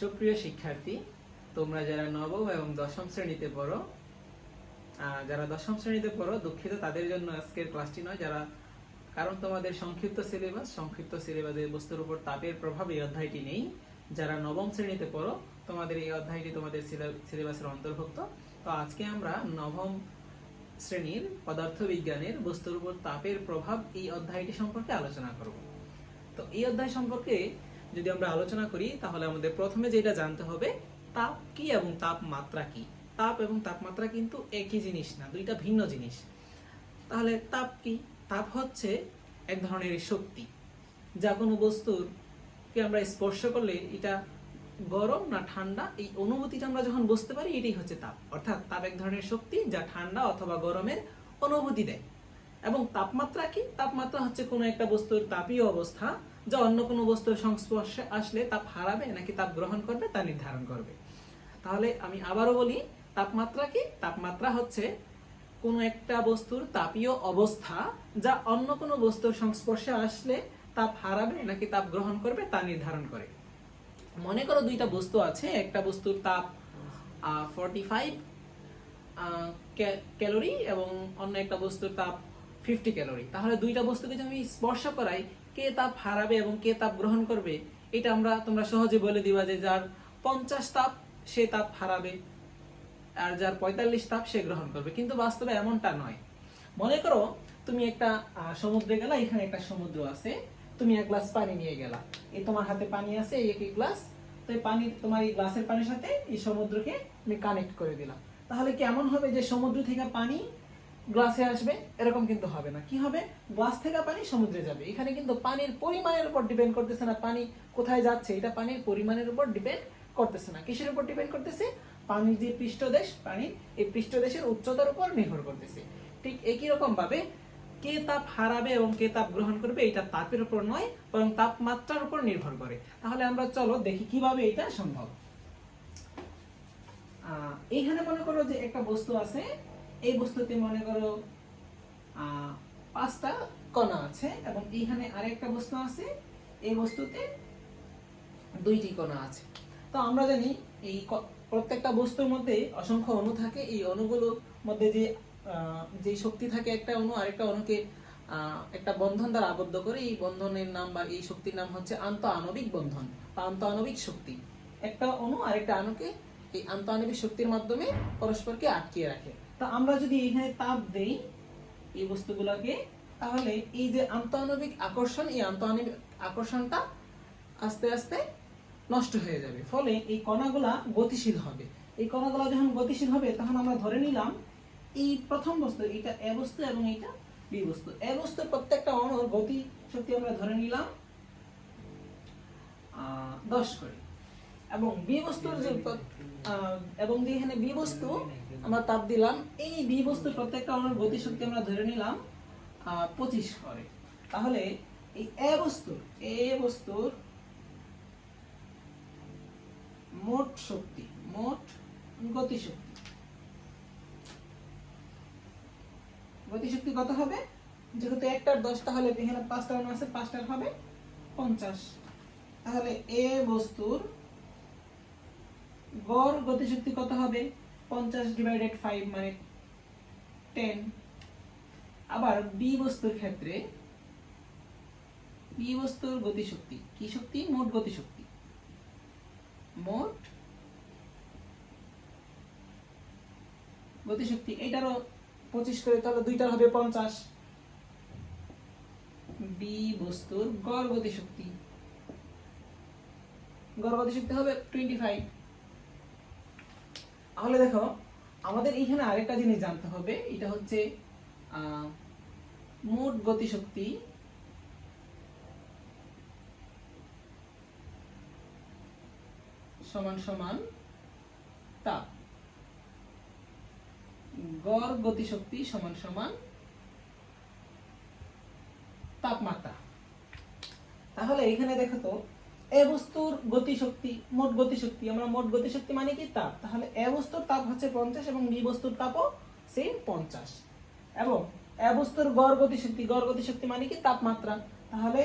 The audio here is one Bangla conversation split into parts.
সুপ্রিয় শিক্ষার্থী, তোমরা যারা নবম এবং দশম শ্রেণীতে পড়ো যারা দশম শ্রেণীতে পড়ো, দুঃখিত, তাদের জন্য আজকের ক্লাসটি নয়। যারা, কারণ তোমাদের সংক্ষিপ্ত সিলেবাস, সংক্ষিপ্ত সিলেবাসের বস্তুর উপর তাপের প্রভাব এই অধ্যায়টি নেই। যারা নবম শ্রেণীতে পড়ো, তোমাদের এই অধ্যায়টি তোমাদের সিলে- সিলেবাসের অন্তর্ভুক্ত। তো আজকে আমরা নবম শ্রেণির পদার্থবিজ্ঞানের বস্তুর উপর তাপের প্রভাব এই অধ্যায়টি সম্পর্কে আলোচনা করব। তো এই অধ্যায় সম্পর্কে যদি আমরা আলোচনা করি, তাহলে আমাদের প্রথমে যেটা জানতে হবে, তাপ কি এবং তাপমাত্রা কি? তাপ এবং তাপমাত্রা কিন্তু একই জিনিস না, দুইটা ভিন্ন জিনিস। তাহলে তাপ কি? তাপ হচ্ছে এক ধরনের শক্তি, যা কোনো বস্তুর কে আমরা স্পর্শ করলে এটা গরম না ঠান্ডা, এই অনুভূতিটা আমরা যখন বুঝতে পারি, এটাই হচ্ছে তাপ। অর্থাৎ তাপ এক ধরনের শক্তি যা ঠান্ডা অথবা গরমের অনুভূতি দেয়। এবং তাপমাত্রা কি? তাপমাত্রা হচ্ছে কোনো একটা বস্তুর তাপীয় অবস্থা যা অন্য কোনো বস্তুর সংস্পর্শে আসলে তাপ হারাবে নাকি তাপ গ্রহণ করবে তা নির্ধারণ করবে। তাহলে আমি আবারও বলি, তাপমাত্রা কি? তাপমাত্রা হচ্ছে কোনো একটা বস্তুর তাপীয় অবস্থা যা অন্য কোনো বস্তুর সংস্পর্শে আসলে তাপ হারাবে নাকি তাপ গ্রহণ করবে তা নির্ধারণ করে। মনে করো দুইটা বস্তু আছে, একটা বস্তুর তাপ ফর্টি ফাইভ ক্যালোরি এবং অন্য একটা বস্তুর তাপ ফিফটি ক্যালোরি তাহলে দুইটা বস্তুকে যদি আমি স্পর্শ করাই কে তাপ হারাবে এবং কে তাপ গ্রহণ করবে, এটা আমরা, তোমরা সহজে বলে দিবা যে যার পঞ্চাশ তাপ সে তাপ হারাবে আর যার পঁয়তাল্লিশ তাপ সে গ্রহণ করবে। কিন্তু বাস্তবে এমনটা নয়। মনে করো তুমি একটা সমুদ্রে গেলা, এখানে একটা সমুদ্র আছে, তুমি এক গ্লাস পানি নিয়ে গেলা। এই তোমার হাতে পানি আছে, এই একই গ্লাস, তো এই পানি তোমার এই গ্লাসের পানির সাথে এই সমুদ্রকে আমি কানেক্ট করে দিলাম তাহলে কেমন হবে যে সমুদ্র থেকে পানি গ্লাসে আসবে, এরকম কিন্তু হবে না। কি হবে? গ্লাস থেকে পানি সমুদ্রে যাবে। এখানে কিন্তু পানির পরিমাণের উপর ডিপেন্ড করতেছে না পানি কোথায় যাচ্ছে। এটা পানির পরিমাণের উপর ডিপেন্ড করতেছে না। কিসের উপর ডিপেন্ড করতেছে? পানির যে পৃষ্ঠদেশ, পানির এই পৃষ্ঠদেশের উচ্চতার উপর নির্ভর করতেছে। ঠিক একই রকম ভাবে কে তাপ হারাবে এবং কে তাপ গ্রহণ করবে, এটা তাপের উপর নয়, বরং তাপমাত্রার উপর নির্ভর করে। তাহলে আমরা চলো দেখি কীভাবে এটা সম্ভব। এইখানে মনে করো যে একটা বস্তু আছে এই বস্তুতে মনে করো পাঁচটা কণা আছে এবং এইখানে আরেকটা বস্তু আছে, এই বস্তুতে দুইটি কণা আছে। তো আমরা জানি এই প্রত্যেকটা বস্তুর মধ্যে অসংখ্য অণু থাকে, এই অণুগুলোর মধ্যে যে যে শক্তি থাকে একটা অণু, আরেকটা অণুকে একটা বন্ধন দ্বারা আবদ্ধ করে, এই বন্ধনের নাম বা এই শক্তির নাম হচ্ছে আন্ত আণবিক বন্ধন বা আন্ত আণবিক শক্তি। একটা অণু আরেকটা অণুকে এই আন্ত আণবিক শক্তির মাধ্যমে পরস্পরকে আটকিয়ে রাখে। তো আমরা যদি এখানে তাপ দেই এই বস্তুগুলোকে, তাহলে এই যে আন্তঃআণবিক আকর্ষণ, এই আন্তঃআণবিক আকর্ষণটা আস্তে আস্তে নষ্ট হয়ে যাবে। ফলে এই কণাগুলা গতিশীল হবে। এই কণাগুলা যখন গতিশীল হবে, তখন আমরা ধরে নিলাম এই প্রথম বস্তু, এটা এ বস্তু এবং এটা বি বস্তু। এ বস্তু প্রত্যেকটা অণুর গতি শক্তি আমরা ধরে নিলাম দশ করে। এবং বি বস্তুর যে এবং যে এখানে বি বস্তু আমরা তাপ দিলাম। এই বি বস্তুর প্রত্যেকটা অণুর গতি শক্তি আমরা ধরে নিলাম পঁচিশ করে। তাহলে এই এ বস্তুর এ বস্তুর মোট শক্তি, মোট গতিশক্তি। গতিশক্তি কত হবে? যেহেতু একটার দশ তাহলে এখানে পাঁচটা অণু আছে, পাঁচটার হবে পঞ্চাশ। তাহলে এ বস্তুর গড় গতিশক্তি কত হবে? পঞ্চাশ ডিভাইডেড ফাইভ মানে টেন আবার বি বস্তুর ক্ষেত্রে বি বস্তুর গতিশক্তি, কি শক্তি? মোট গতিশক্তি। মোট গতিশক্তি এটারও পঁচিশ করে তাহলে দুইটার হবে পঞ্চাশ। বি বস্তুর গড় গতিশক্তি। গড় গতিশক্তি হবে টোয়েন্টি ফাইভ তাহলে দেখো, আমাদের এইখানে আরেকটা জিনিস জানতে হবে, এটা হচ্ছে মোট গতিশক্তি সমান সমান তাপ। গড় গতিশক্তি সমান সমান তাপমাত্রা। তাহলে এখানে দেখো তো এ বস্তুর গতিশক্তি, মোট গতিশক্তি, আমরা মোট গতিশক্তি মানে কি তাপ? তাহলে এ বস্তুর তাপ হচ্ছে পঞ্চাশ এবং বি বস্তুর তাপও সেম পঞ্চাশ। এবং এ বস্তুর গড় গতিশক্তি গড় গতিশক্তি মানে কি তাপমাত্রা? তাহলে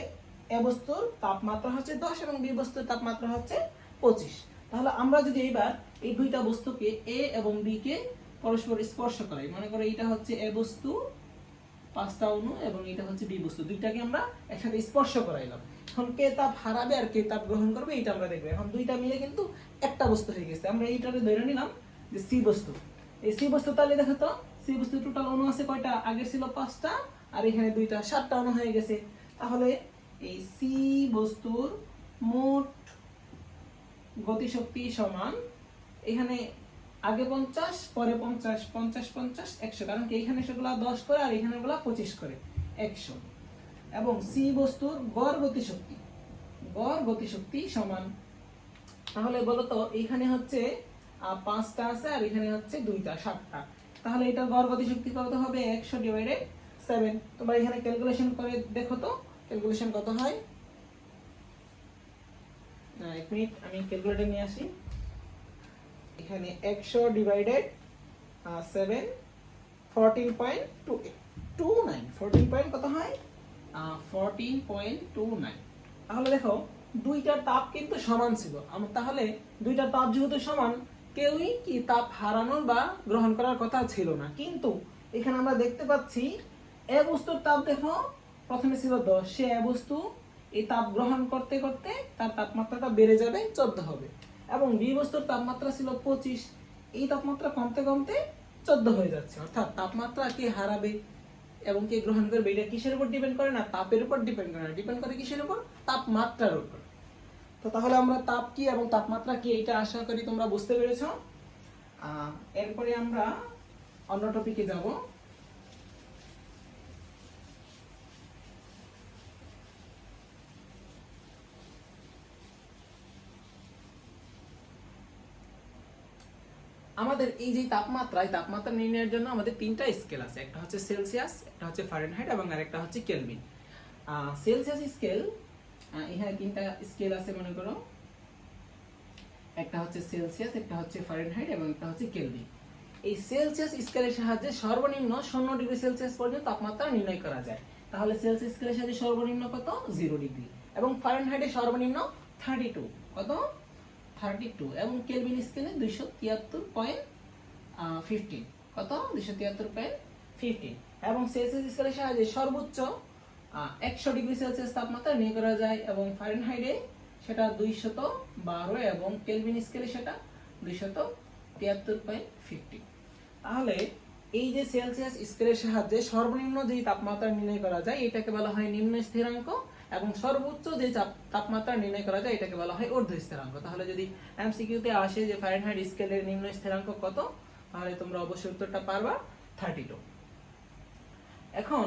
এ বস্তুর তাপমাত্রা হচ্ছে দশ এবং বি বস্তুর তাপমাত্রা হচ্ছে পঁচিশ। তাহলে আমরা যদি এইবার এই দুইটা বস্তুকে এ এবং বি কে পরস্পর স্পর্শ করাই, মনে করো এইটা হচ্ছে এ বস্তু পাঁচটা অণু এবং এটা হচ্ছে বি বস্তু দুইটাকে আমরা একসাথে স্পর্শ করাইলাম। এখন কে তাপ হারাবে আর কে তাপ গ্রহণ করবে এটা আমরা দেখব। এখন দুইটা মিলে কিন্তু একটা বস্তু হয়ে গেছে। আমরা এইটাকে ধরে নিলাম যে সি বস্তু। এই সি বস্তু তাহলে দেখো তো, সি বস্তু টোটাল অণু আছে কয়টা? আগের ছিল পাঁচটা, আর এখানে দুইটা, সাতটা অণু হয়ে গেছে। তাহলে এই সি বস্তুর মোট গতিশক্তি সমান, এখানে আগে পঞ্চাশ, পরে পঞ্চাশ পঞ্চাশ পঞ্চাশ, একশো। কারণ কি এখানে সেগুলা দশ করে, আর এখানে পঁচিশ করে, একশো। এবং সি বস্তুর গড় গতিশক্তি। গড় গতিশক্তি সমান। তাহলে বলতো এখানে হচ্ছে পাঁচটা আছে আর এখানে হচ্ছে দুইটা, সাতটা। তাহলে এটা গড় গতিশক্তি কত হবে? একশো ডিভাইডেড সেভেন তোমরা এখানে ক্যালকুলেশন করে দেখো তো ক্যালকুলেশন কত হয়? এক মিনিট, আমি ক্যালকুলেটর নিয়ে আসি। এখানে একশো divided seven fourteen point two two nine fourteen point কত হয়? ফোরটিন পয়েন্ট টু নাইন তাহলে দেখো, দুইটার তাপ কিন্তু সমান ছিল। তাহলে দুইটার তাপ যেহেতু সমান, কেউই কি তাপ হারানোর বা গ্রহণ করার কথা ছিল না। কিন্তু এখানে আমরা দেখতে পাচ্ছি, এ বস্তুর তাপ দেখো, প্রথমে ছিল দশ। সে এ বস্তু, এই তাপ গ্রহণ করতে করতে তার তাপমাত্রাটা বেড়ে যাবে, চোদ্দ হবে। এবং বি বস্তুর তাপমাত্রা ছিল পঁচিশ। এই তাপমাত্রা কমতে কমতে চোদ্দ হয়ে যাচ্ছে। অর্থাৎ তাপমাত্রা কে হারাবে? এবং কে গ্রহণ করবে? এটা কিসের উপর ডিপেন্ড করে না? তাপের উপর ডিপেন্ড করে না। ডিপেন্ড করে কিসের উপর? তাপমাত্রার উপর। তো তাহলে আমরা তাপ কি এবং তাপমাত্রা কি? এটা আশা করি তোমরা বুঝতে পেরেছ। এরপরে আমরা অন্য টপিকে যাব। আমাদের এই যে তাপমাত্রা, এই তাপমাত্রা নির্ণয়ের জন্য আমাদের তিনটা স্কেল আছে। একটা হচ্ছে সেলসিয়াস, একটা হচ্ছে ফারেনহাইট এবং আরেকটা হচ্ছে কেলভিন। সেলসিয়াস স্কেল এখানে তিনটা স্কেল আছে মনে করো। একটা হচ্ছে সেলসিয়াস, একটা হচ্ছে ফারেনহাইট এবং একটা হচ্ছে কেলভিন। এই সেলসিয়াস স্কেলের সাহায্যে সর্বনিম্ন শূন্য ডিগ্রি সেলসিয়াস পর্যন্ত তাপমাত্রা নির্ণয় করা যায়। তাহলে সেলসিয়াস স্কেলের সাহায্যে সর্বনিম্ন কত? Zero degree. এবং ফারেনহাইটে সর্বনিম্ন থার্টি টু। কত? থার্টি টু এবং কেলভিন স্কেলে দুইশো তিয়াত্তর পয়েন্ট ফিফটিন কত? দুইশো তিয়াত্তর পয়েন্ট ফিফটিন এবং সেলসিয়াস স্কেলের সাহায্যে সর্বোচ্চ একশো ডিগ্রি সেলসিয়াস তাপমাত্রা নিয়ে করা যায় এবং ফারেনহাইটে সেটা দুইশত বারো এবং কেলভিন স্কেলে সেটা দুইশত তিয়াত্তর পয়েন্ট ফিফটিন তাহলে এই যে সেলসিয়াস স্কেলের সাহায্যে সর্বনিম্ন যে তাপমাত্রা নির্ণয় করা যায়, এটাকে বলা হয় নিম্ন স্থিরাঙ্ক। এবং সর্বোচ্চ যে তাপমাত্রা নির্ণয় করা যায়, এটাকে বলা হয় ঊর্ধ্ব স্থিরাঙ্ক তাহলে যদি এমসিকিউতে আসে যে ফারেনহাইট স্কেলের নিম্ন স্থিরাঙ্ক কত, তাহলে তোমরা অবশ্যই উত্তরটা পারবা থার্টি টু এখন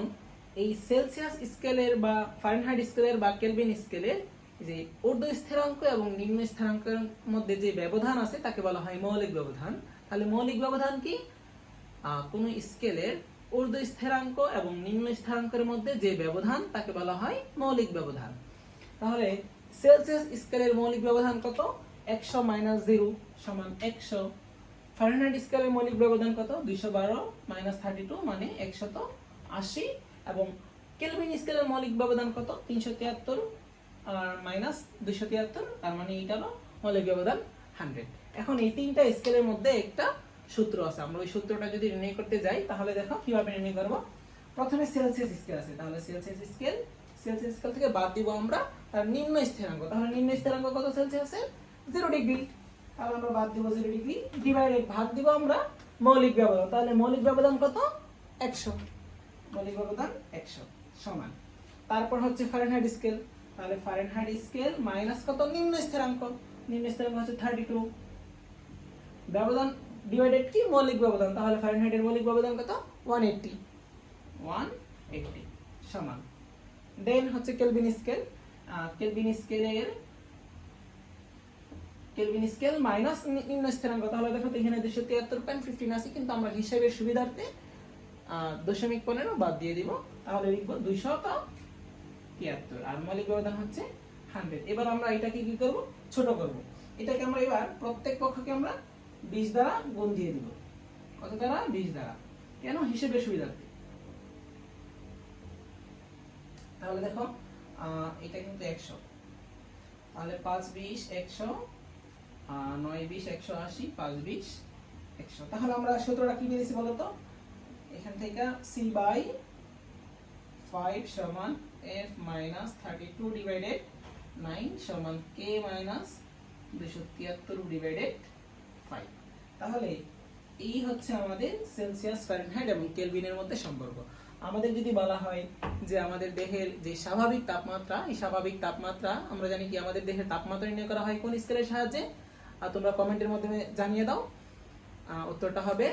এই সেলসিয়াস স্কেলের বা ফারেনহাইট স্কেলের বা কেলভিন স্কেলের যে ঊর্ধ্ব স্থিরাঙ্ক এবং নিম্ন স্থিরাঙ্কের মধ্যে যে ব্যবধান আছে, তাকে বলা হয় মৌলিক ব্যবধান। তাহলে মৌলিক ব্যবধান কি? কোনো স্কেলের ঊর্ধ্ব স্থিরাঙ্ক এবং নিম্ন স্থিরাঙ্কের মধ্যে যে ব্যবধান, তাকে বলা হয় মৌলিক ব্যবধান। তাহলে সেলসিয়াস স্কেলের মৌলিক ব্যবধান কত? একশো মাইনাস জিরো সমান একশো। ফারেনহাইট স্কেলের মৌলিক ব্যবধান কত? দুইশো বারো মাইনাস থার্টি টু মানে একশত আশি। এবং কেলভিন স্কেলের মৌলিক ব্যবধান কত? তিনশো তিয়াত্তর আর মাইনাস দুইশো তিয়াত্তর, তার মানে এইটা হলো মৌলিক ব্যবধান হান্ড্রেড। এখন এই তিনটা স্কেলের মধ্যে একটা সূত্র আছে। আমরা ওই সূত্রটা যদি নির্ণয় করতে যাই, তাহলে দেখো কীভাবে নির্ণয় করব? প্রথমে সেলসিয়াস স্কেল আছে। তাহলে সেলসিয়াস স্কেল সেলসিয়াস স্কেল থেকে বাদ দিব আমরা তার নিম্ন স্থিরাঙ্ক। তাহলে নিম্ন স্থিরাঙ্ক কত সেলসিয়াসে জিরো ডিগ্রি। তাহলে আমরা বাদ দিব জিরো ডিগ্রি। ডিভাইডেড ভাগ দিব আমরা মৌলিক ব্যবধান। তাহলে মৌলিক ব্যবধান কত? একশো। মৌলিক ব্যবধান একশো সমান। তারপর হচ্ছে ফারেনহাইট স্কেল তাহলে ফারেনহাইট স্কেল মাইনাস কত? নিম্ন স্থিরাঙ্ক। নিম্ন স্থিরাঙ্ক হচ্ছে থার্টি টু ব্যবধান ডিভাইডেড কি? মৌলিক ব্যবধান। তাহলে ফারেনহাইটের মৌলিক ব্যবধান কত? ওয়ান এইটটি ওয়ান এইটটি সমান। দেন হচ্ছে কেলভিন স্কেল কেলভিন স্কেলের কেলভিন স্কেল মাইনাস নিম্ন স্থিরাঙ্ক তাহলে দেখো তো এখানে দুশো তিয়াত্তর পয়েন্ট ফিফটিন আছে কিন্তু আমরা হিসাবের সুবিধার্থে দশমিক পনেরো বাদ দিয়ে দিব। তাহলে লিখব দুইশো তিয়াত্তর। আর মৌলিক ব্যবধান হচ্ছে হান্ড্রেড এবার আমরা এটাকে কি করব? ছোট করব। এটাকে আমরা এবার প্রত্যেক পক্ষকে আমরা বিশ দ্বারা গুণ দিয়ে দিব কত দ্বারা? বিশ দ্বারা। কেন? হিসেবের সুবিধার্থে। তাহলে দেখো এটা কিন্তু একশো। তাহলে পাঁচ বিশ একশো নয় বিশ একশো আশি, পাঁচ বিশ একশো। তাহলে আমরা সূত্রটা কি পেয়েছি বলতো এখান থেকে সি বাই ফাইভ সমান F minus thirty two divided nine সমান কে মাইনাস দুশো তিয়াত্তর ডিভাইডেড তাহলে এই হচ্ছে আমাদের সেলসিয়াস ফারেনহাইট এবং কেলভিনের মধ্যে সম্পর্ক। আমাদের যদি বলা হয় যে আমাদের দেহের যে স্বাভাবিক তাপমাত্রা, এই স্বাভাবিক তাপমাত্রা, আমরা জানি কি আমাদের দেহের তাপমাত্রা নির্ণয় করা হয় কোন স্কেলের সাহায্যে? আর তোমরা কমেন্টের মাধ্যমে জানিয়ে দাও। উত্তরটা হবে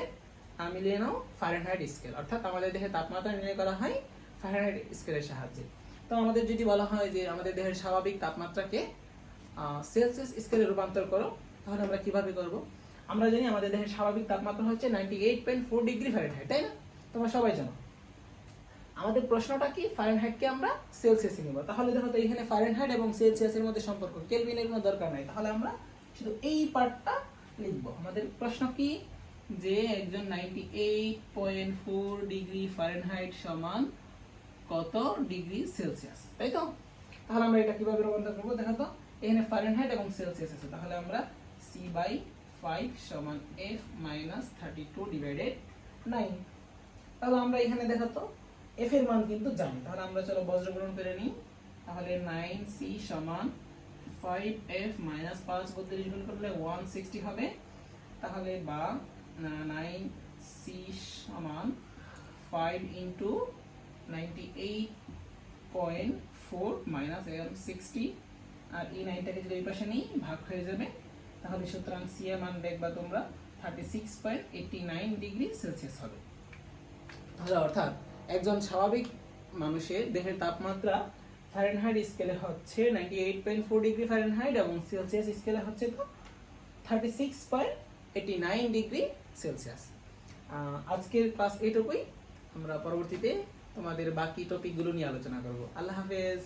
মিলিয়ে নাও ফারেনহাইট স্কেল অর্থাৎ আমাদের দেহের তাপমাত্রা নির্ণয় করা হয় ফারেনহাইট স্কেলের সাহায্যে। তো আমাদের যদি বলা হয় যে আমাদের দেহের স্বাভাবিক তাপমাত্রাকে সেলসিয়াস স্কেলে রূপান্তর করো, তাহলে আমরা কীভাবে করব? আমরা জানি আমাদের দেহের স্বাভাবিক তাপমাত্রা হচ্ছে ninety eight point four degree Fahrenheit তাই না? তোমরা সবাই জানো। আমাদের প্রশ্নটা কি? ফারেনহাইটকে আমরা সেলসিয়াসে নিব। তাহলে দেখো তো এখানে ফারেনহাইট এবং সেলসিয়াসের মধ্যে সম্পর্ক। কেলভিনের কোনো দরকার নাই। তাহলে আমরা শুধু এই পার্টটা লিখব। আমাদের প্রশ্ন কি? যে একজন ninety eight point four degree Fahrenheit সমান কত ডিগ্রি সেলসিয়াস তাই তো? তাহলে আমরা এটা কীভাবে রূপান্তর করব? দেখো তো, এখানে ফারেনহাইট এবং সেলসিয়াস আছে। তাহলে আমরা সি বাই ফাইভ সমান F minus thirty two divided nine তাহলে আমরা এখানে দেখো তো এফ এর মান কিন্তু জানি। তাহলে আমরা চলো বজ্রগ্রহণ করে নিই। তাহলে নাইন সি সমান ফাইভ এফ মাইনাস পাঁচ বত্রিশ গুণ করলে ওয়ান সিক্সটি হবে। তাহলে বা নাইন সি সমান five into ninety eight point four minus sixty আর এই নাইনটাকে যদি ওই পাশে নিই, ভাগ হয়ে যাবে তাহলে সুতরাং সি এর মান দেখবা তোমরা thirty six point eighty nine degree Celsius হবে। তাহলে অর্থাৎ একজন স্বাভাবিক মানুষের দেহের তাপমাত্রা ফারেনহাইট স্কেলে হচ্ছে ninety eight point four degree Fahrenheit এবং সেলসিয়াস স্কেলে হচ্ছে তো thirty six point eighty nine degree Celsius. আজকের ক্লাস এইটুকুই আমরা পরবর্তীতে তোমাদের বাকি টপিকগুলো নিয়ে আলোচনা করব। আল্লাহ হাফেজ।